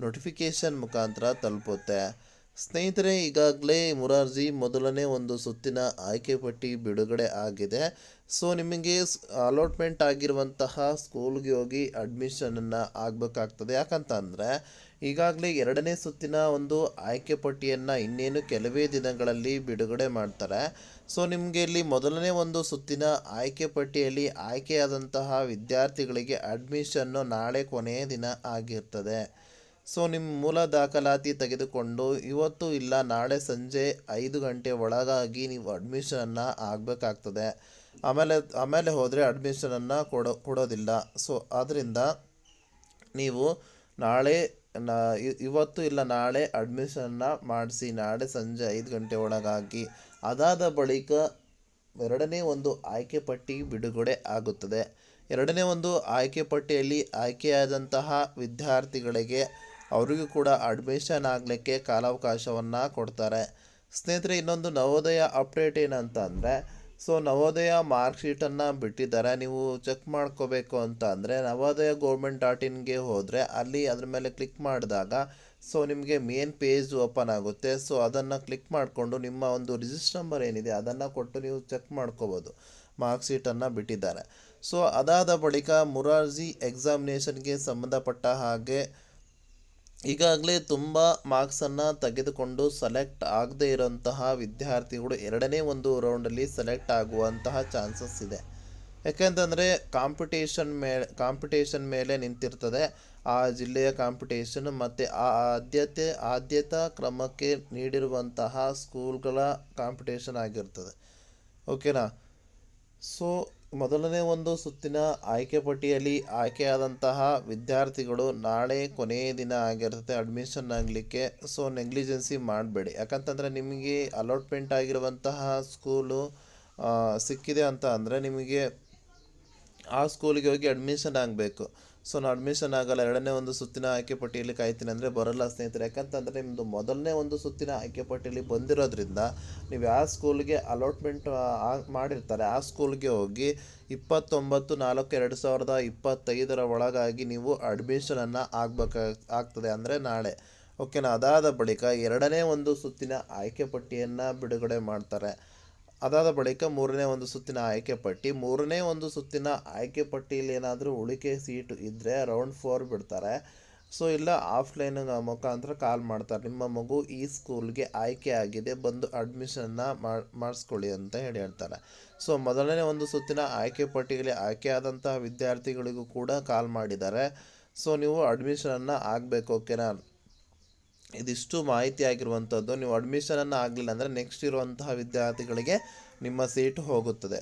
Notification ಮುಖಾಂತರ ತಲುಪುತ್ತೆ. ಸ್ನೇಹಿತರೆ, ಈಗಾಗಲೇ ಮುರಾರ್ಜಿ ಮೊದಲನೇ ಒಂದು ಸುತ್ತಿನ ಆಯ್ಕೆ ಪಟ್ಟಿ ಬಿಡುಗಡೆ ಆಗಿದೆ. ಸೊ, ನಿಮಗೆ ಅಲಾಟ್ಮೆಂಟ್ ಆಗಿರುವಂತಹ ಸ್ಕೂಲ್ಗೆ ಹೋಗಿ ಅಡ್ಮಿಷನನ್ನು ಆಗಬೇಕಾಗ್ತದೆ. ಯಾಕಂತ ಅಂದರೆ ಈಗಾಗಲೇ ಎರಡನೇ ಸುತ್ತಿನ ಒಂದು ಆಯ್ಕೆ ಪಟ್ಟಿಯನ್ನು ಇನ್ನೇನು ಕೆಲವೇ ದಿನಗಳಲ್ಲಿ ಬಿಡುಗಡೆ ಮಾಡ್ತಾರೆ. ಸೊ, ನಿಮಗೆ ಇಲ್ಲಿ ಮೊದಲನೇ ಒಂದು ಸುತ್ತಿನ ಆಯ್ಕೆ ಪಟ್ಟಿಯಲ್ಲಿ ಆಯ್ಕೆಯಾದಂತಹ ವಿದ್ಯಾರ್ಥಿಗಳಿಗೆ ಅಡ್ಮಿಷನ್ನು ನಾಳೆ ಕೊನೆಯ ದಿನ ಆಗಿರ್ತದೆ. ಸೊ ನಿಮ್ಮ ಮೂಲ ದಾಖಲಾತಿ ತೆಗೆದುಕೊಂಡು ಇವತ್ತು ಇಲ್ಲ, ನಾಳೆ ಸಂಜೆ ಐದು ಗಂಟೆ ಒಳಗಾಗಿ ನೀವು ಅಡ್ಮಿಷನನ್ನು ಆಗಬೇಕಾಗ್ತದೆ. ಆಮೇಲೆ ಆಮೇಲೆ ಹೋದರೆ ಅಡ್ಮಿಷನನ್ನು ಕೊಡೋ, ಕೊಡೋದಿಲ್ಲ. ಸೊ ಆದ್ದರಿಂದ ನೀವು ನಾಳೆ ಇವತ್ತು ಇಲ್ಲ, ನಾಳೆ ಅಡ್ಮಿಷನ್ನ ಮಾಡಿಸಿ, ನಾಳೆ ಸಂಜೆ ಐದು ಗಂಟೆ ಒಳಗಾಗಿ. ಅದಾದ ಬಳಿಕ ಎರಡನೇ ಒಂದು ಆಯ್ಕೆ ಪಟ್ಟಿ ಬಿಡುಗಡೆ ಆಗುತ್ತದೆ. ಎರಡನೇ ಒಂದು ಆಯ್ಕೆ ಪಟ್ಟಿಯಲ್ಲಿ ಆಯ್ಕೆಯಾದಂತಹ ವಿದ್ಯಾರ್ಥಿಗಳಿಗೆ ಅವರಿಗೂ ಕೂಡ ಅಡ್ಮಿಷನ್ ಆಗಲಿಕ್ಕೆ ಕಾಲಾವಕಾಶವನ್ನು ಕೊಡ್ತಾರೆ. ಸ್ನೇಹಿತರೆ, ಇನ್ನೊಂದು ನವೋದಯ ಅಪ್ಡೇಟ್ ಏನಂತ ಅಂದರೆ ಸೊ ನವೋದಯ ಮಾರ್ಕ್ ಶೀಟನ್ನು ಬಿಟ್ಟಿದ್ದಾರೆ. ನೀವು ಚೆಕ್ ಮಾಡ್ಕೋಬೇಕು ಅಂತ ಅಂದರೆ ನವೋದಯ ಗೌರ್ಮೆಂಟ್ ಡಾಟ್ ಇನ್ಗೆ ಹೋದರೆ ಅಲ್ಲಿ ಅದ್ರ ಮೇಲೆ ಕ್ಲಿಕ್ ಮಾಡಿದಾಗ ಸೊ ನಿಮಗೆ ಮೇನ್ ಪೇಜ್ ಓಪನ್ ಆಗುತ್ತೆ. ಸೊ ಅದನ್ನು ಕ್ಲಿಕ್ ಮಾಡಿಕೊಂಡು ನಿಮ್ಮ ಒಂದು ರಿಜಿಸ್ಟರ್ ನಂಬರ್ ಏನಿದೆ, ಅದನ್ನು ಕೊಟ್ಟು ನೀವು ಚೆಕ್ ಮಾಡ್ಕೋಬೋದು. ಮಾರ್ಕ್ ಶೀಟನ್ನು ಬಿಟ್ಟಿದ್ದಾರೆ. ಸೊ ಅದಾದ ಬಳಿಕ ಮುರಾರ್ಜಿ ಎಕ್ಸಾಮಿನೇಷನ್ಗೆ ಸಂಬಂಧಪಟ್ಟ ಹಾಗೆ ಈಗಾಗಲೇ ತುಂಬ ಮಾರ್ಕ್ಸನ್ನು ತೆಗೆದುಕೊಂಡು ಸೆಲೆಕ್ಟ್ ಆಗದೇ ಇರೋಂತಹ ವಿದ್ಯಾರ್ಥಿಗಳು ಎರಡನೇ ಒಂದು ರೌಂಡಲ್ಲಿ ಸೆಲೆಕ್ಟ್ ಆಗುವಂತಹ ಚಾನ್ಸಸ್ ಇದೆ. ಯಾಕೆಂತಂದರೆ ಕಾಂಪಿಟೇಷನ್ ಮೇಲೆ ಕಾಂಪಿಟೇಷನ್ ಮೇಲೆ ನಿಂತಿರ್ತದೆ. ಆ ಜಿಲ್ಲೆಯ ಕಾಂಪಿಟೇಷನ್ ಮತ್ತು ಆ ಆದ್ಯತೆ, ಆದ್ಯತಾ ಕ್ರಮಕ್ಕೆ ನೀಡಿರುವಂತಹ ಸ್ಕೂಲ್ಗಳ ಕಾಂಪಿಟೇಷನ್ ಆಗಿರ್ತದೆ. ಓಕೆನಾ ಸೊ ಮೊದಲನೇ ಒಂದು ಸುತ್ತಿನ ಆಯ್ಕೆ ಪಟ್ಟಿಯಲ್ಲಿ ಆಯ್ಕೆಯಾದಂತಹ ವಿದ್ಯಾರ್ಥಿಗಳು ನಾಳೆ ಕೊನೆಯ ದಿನ ಆಗಿರುತ್ತೆ ಅಡ್ಮಿಷನ್ ಆಗಲಿಕ್ಕೆ. ಸೊ ನೆಗ್ಲಿಜೆನ್ಸಿ ಮಾಡಬೇಡಿ. ಯಾಕಂತಂದರೆ ನಿಮಗೆ ಅಲಾಟ್ಮೆಂಟ್ ಆಗಿರುವಂತಹ ಸ್ಕೂಲು ಸಿಕ್ಕಿದೆ ಅಂತ ಅಂದರೆ ನಿಮಗೆ ಆ ಸ್ಕೂಲಿಗೆ ಹೋಗಿ ಅಡ್ಮಿಷನ್ ಆಗಬೇಕು. ಸೊ ನಾನು ಅಡ್ಮಿಷನ್ ಆಗಲ್ಲ. ಎರಡನೇ ಒಂದು ಸುತ್ತಿನ ಆಯ್ಕೆ ಪಟ್ಟಿಯಲ್ಲಿ ಕಾಯ್ತೀನಿ ಅಂದರೆ ಬರಲ್ಲ ಸ್ನೇಹಿತರೆ. ಯಾಕಂತಂದರೆ ನಿಮ್ಮದು ಮೊದಲನೇ ಒಂದು ಸುತ್ತಿನ ಆಯ್ಕೆ ಪಟ್ಟಿಯಲ್ಲಿ ಬಂದಿರೋದ್ರಿಂದ ನೀವು ಯಾವ ಸ್ಕೂಲ್ಗೆ ಅಲಾಟ್ಮೆಂಟ್ ಮಾಡಿರ್ತಾರೆ, ಆ ಸ್ಕೂಲ್ಗೆ ಹೋಗಿ ಇಪ್ಪತ್ತೊಂಬತ್ತು, ನಾಲ್ಕು, ಎರಡು ಸಾವಿರದ ಇಪ್ಪತ್ತೈದರ ಒಳಗಾಗಿ ನೀವು ಅಡ್ಮಿಷನನ್ನು ಆಗಬೇಕಾ, ಆಗ್ತದೆ ಅಂದರೆ ನಾಳೆ. ಓಕೆನಾ ಅದಾದ ಬಳಿಕ ಎರಡನೇ ಒಂದು ಸುತ್ತಿನ ಆಯ್ಕೆ ಪಟ್ಟಿಯನ್ನು ಬಿಡುಗಡೆ ಮಾಡ್ತಾರೆ. ಅದಾದ ಬಳಿಕ ಮೂರನೇ ಒಂದು ಸುತ್ತಿನ ಆಯ್ಕೆ ಪಟ್ಟಿ. ಮೂರನೇ ಒಂದು ಸುತ್ತಿನ ಆಯ್ಕೆ ಪಟ್ಟಿಯಲ್ಲಿ ಏನಾದರೂ ಉಳಿಕೆ ಸೀಟು ಇದ್ದರೆ ರೌಂಡ್ ಫೋರ್ ಬಿಡ್ತಾರೆ. ಸೊ ಇಲ್ಲ ಆಫ್ಲೈನ್ ಮುಖಾಂತರ ಕಾಲ್ ಮಾಡ್ತಾರೆ. ನಿಮ್ಮ ಮಗು ಈ ಸ್ಕೂಲ್ಗೆ ಆಯ್ಕೆ ಆಗಿದೆ, ಬಂದು ಅಡ್ಮಿಷನ್ನ ಮಾಡಿಸ್ಕೊಳ್ಳಿ ಅಂತ ಹೇಳಿ ಹೇಳ್ತಾರೆ. ಸೊ ಮೊದಲನೇ ಒಂದು ಸುತ್ತಿನ ಆಯ್ಕೆ ಪಟ್ಟಿಯಲ್ಲಿ ಆಯ್ಕೆಯಾದಂತಹ ವಿದ್ಯಾರ್ಥಿಗಳಿಗೂ ಕೂಡ ಕಾಲ್ ಮಾಡಿದ್ದಾರೆ. ಸೊ ನೀವು ಅಡ್ಮಿಷನನ್ನು ಆಗಬೇಕು ಓಕೆನಾ ಇದಿಷ್ಟು ಮಾಹಿತಿ ಆಗಿರುವಂಥದ್ದು. ನೀವು ಅಡ್ಮಿಷನನ್ನು ಆಗಲಿಲ್ಲ ಅಂದರೆ ನೆಕ್ಸ್ಟ್ ಇರುವಂತಹ ವಿದ್ಯಾರ್ಥಿಗಳಿಗೆ ನಿಮ್ಮ ಸೀಟು ಹೋಗುತ್ತದೆ.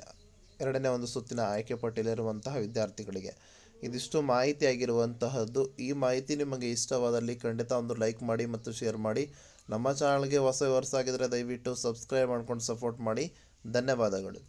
ಎರಡನೇ ಒಂದು ಸುತ್ತಿನ ಆಯ್ಕೆ ಪಟ್ಟಿಯಲ್ಲಿರುವಂತಹ ವಿದ್ಯಾರ್ಥಿಗಳಿಗೆ. ಇದಿಷ್ಟು ಮಾಹಿತಿ ಆಗಿರುವಂತಹದ್ದು. ಈ ಮಾಹಿತಿ ನಿಮಗೆ ಇಷ್ಟವಾದಲ್ಲಿ ಖಂಡಿತ ಒಂದು ಲೈಕ್ ಮಾಡಿ ಮತ್ತು ಶೇರ್ ಮಾಡಿ. ನಮ್ಮ ಚಾನಲ್ಗೆ ಹೊಸ ವರ್ಷ ಆಗಿದ್ದರೆ ದಯವಿಟ್ಟು ಸಬ್ಸ್ಕ್ರೈಬ್ ಮಾಡ್ಕೊಂಡು ಸಪೋರ್ಟ್ ಮಾಡಿ. ಧನ್ಯವಾದಗಳು.